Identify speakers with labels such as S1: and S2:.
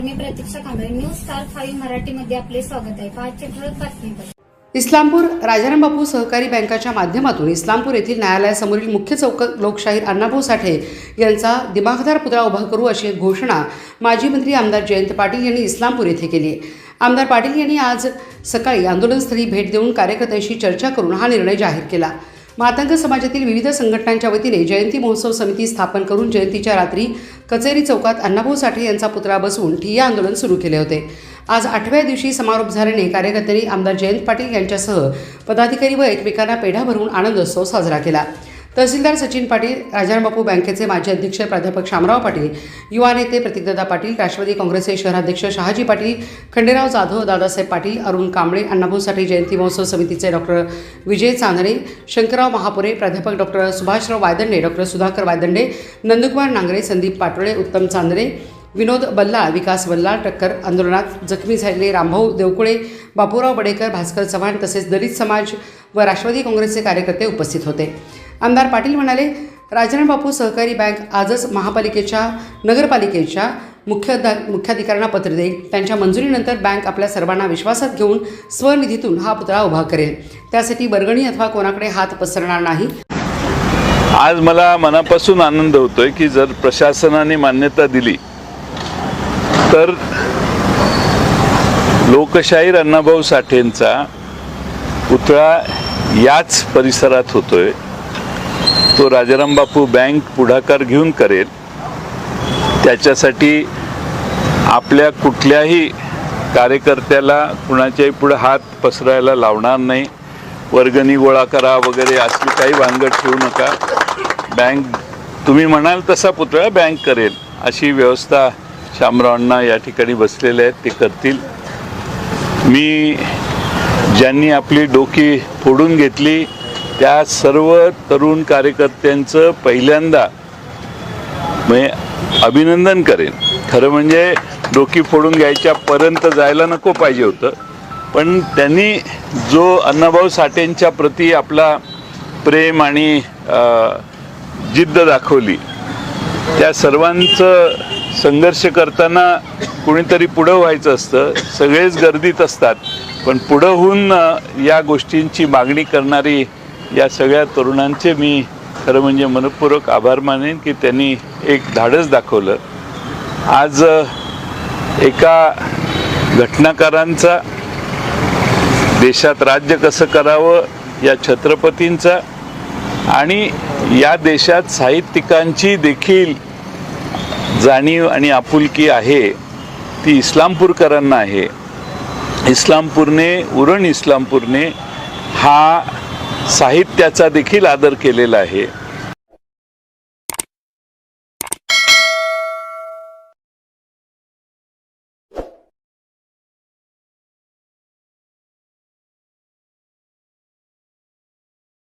S1: News Star Five मराठीमध्ये आपले स्वागत आहे. पाचशे ठळक बातमीपत्र.
S2: इस्लामपूर राजाराम बापू सहकारी बँकाच्या माध्यमातून इस्लामपूर येथील न्यायालयासमोरील मुख्य चौक लोकशाहीर अण्णाभाऊ साठे यांचा दिमाखदार पुतळा उभा करू अशी घोषणा माजी मंत्री आमदार जयंत पाटील यांनी इस्लामपूर येथे केली आमदार पाटील यांनी आज सकाळी आंदोलनस्थळी भेट देऊन कार्यकर्त्यांशी चर्चा करून हा निर्णय जाहीर केला. मातंग समाजातील विविध संघटनांच्या वतीने जयंती महोत्सव समिती स्थापन करून जयंतीच्या रात्री कचेरी चौकात अण्णाभाऊ साठे यांचा पुतळा बसवून ठिय्या आंदोलन सुरू केले होते. आज आठव्या दिवशी समारोप झाल्याने कार्यकर्त्यांनी आमदार जयंत पाटील यांच्यासह पदाधिकारी व एकमेकांना पेढा भरून आनंदोत्सव साजरा केला. तहसीलदार सचिन पाटील राजारामबापू बँकेचे माजी अध्यक्ष प्राध्यापक शामराव पाटील युवा नेते प्रतिकदादा पाटील राष्ट्रवादी काँग्रेसचे शहराध्यक्ष शहाजी पाटील खंडेराव जाधव दादासाहेब पाटील अरुण कांबळे अण्णाभाऊ साठे जयंती महोत्सव समितीचे डॉक्टर विजय चांदणे शंकरराव महापुरे प्राध्यापक डॉक्टर सुभाषराव वायदंडे डॉक्टर सुधाकर वायदंडे नंदकुमार नांगरे संदीप पाटोळे उत्तम चांदणे विनोद बल्ला विकास बल्ला टक्कर आंदोलनात जखमी झालेले रामभाऊ देवकुळे बापूराव बडेकर भास्कर चव्हाण तसेच दलित समाज व राष्ट्रवादी काँग्रेसचे कार्यकर्ते उपस्थित होते. आमदार पाटील म्हणाले राजन बापू सहकारी बँक आजच महापालिकेच्या नगरपालिकेच्या मुख्य मुख्याधिकाऱ्यांना पत्र देईल. त्यांच्या मंजुरीनंतर बँक आपल्या सर्वांना विश्वासात घेऊन स्वनिधीतून हा पुतळा उभा करेल. त्यासाठी वर्गणी अथवा कोणाकडे हात पसरणार नाही.
S3: आज मला मनापासून आनंद होतोय की जर प्रशासनाने मान्यता दिली तर लोकशाहीर अण्णाभाऊ साठेंचा पुतळा याच परिसरात होतोय. तो राजाराम बापू बँक पुढाकार घेऊन करेल त्याच्यासाठी आपल्या कुठल्याही कार्यकर्त्याला कुणाच्याही पुढे हात पसरायला लावणार नाही. वर्गणी गोळा करा वगैरे असली काही भानगड ठेवू नका. बँक तुम्ही म्हणाल तसा पुतळा बँक करेल अशी व्यवस्था शामरावांना या ठिकाणी बसलेले आहेत ते करतील. मी ज्यांनी आपली डोकी फोडून घेतली त्या सर्व तरुण कार्यकर्त्यांचं पहिल्यांदा म्हणजे अभिनंदन करेन. खरं म्हणजे डोकी फोडून घ्यायच्यापर्यंत जायला नको पाहिजे होतं. पण त्यांनी जो अण्णाभाऊ साठेंच्या प्रती आपला प्रेम आणि जिद्द दाखवली त्या सर्वांचं संघर्ष करताना कुणीतरी पुढं व्हायचं असतं. सगळेच गर्दीत असतात. पण पुढं होऊन या गोष्टींची मागणी करणारी या सगळ्या तरुणांचे मी खरं म्हणजे मनपूर्वक आभार मानेन की त्यांनी एक धाडस दाखवलं. आज एका घटनाकारांचा देशात राज्य कसं करावं या छत्रपतींचा आणि या देशात साहित्यिकांची देखील जाणीव आणि आपुलकी आहे ती इस्लामपूरकरांना आहे. इस्लामपूरने उरण इस्लामपूरने हा साहित्याचा देखील आदर केलेला आहे.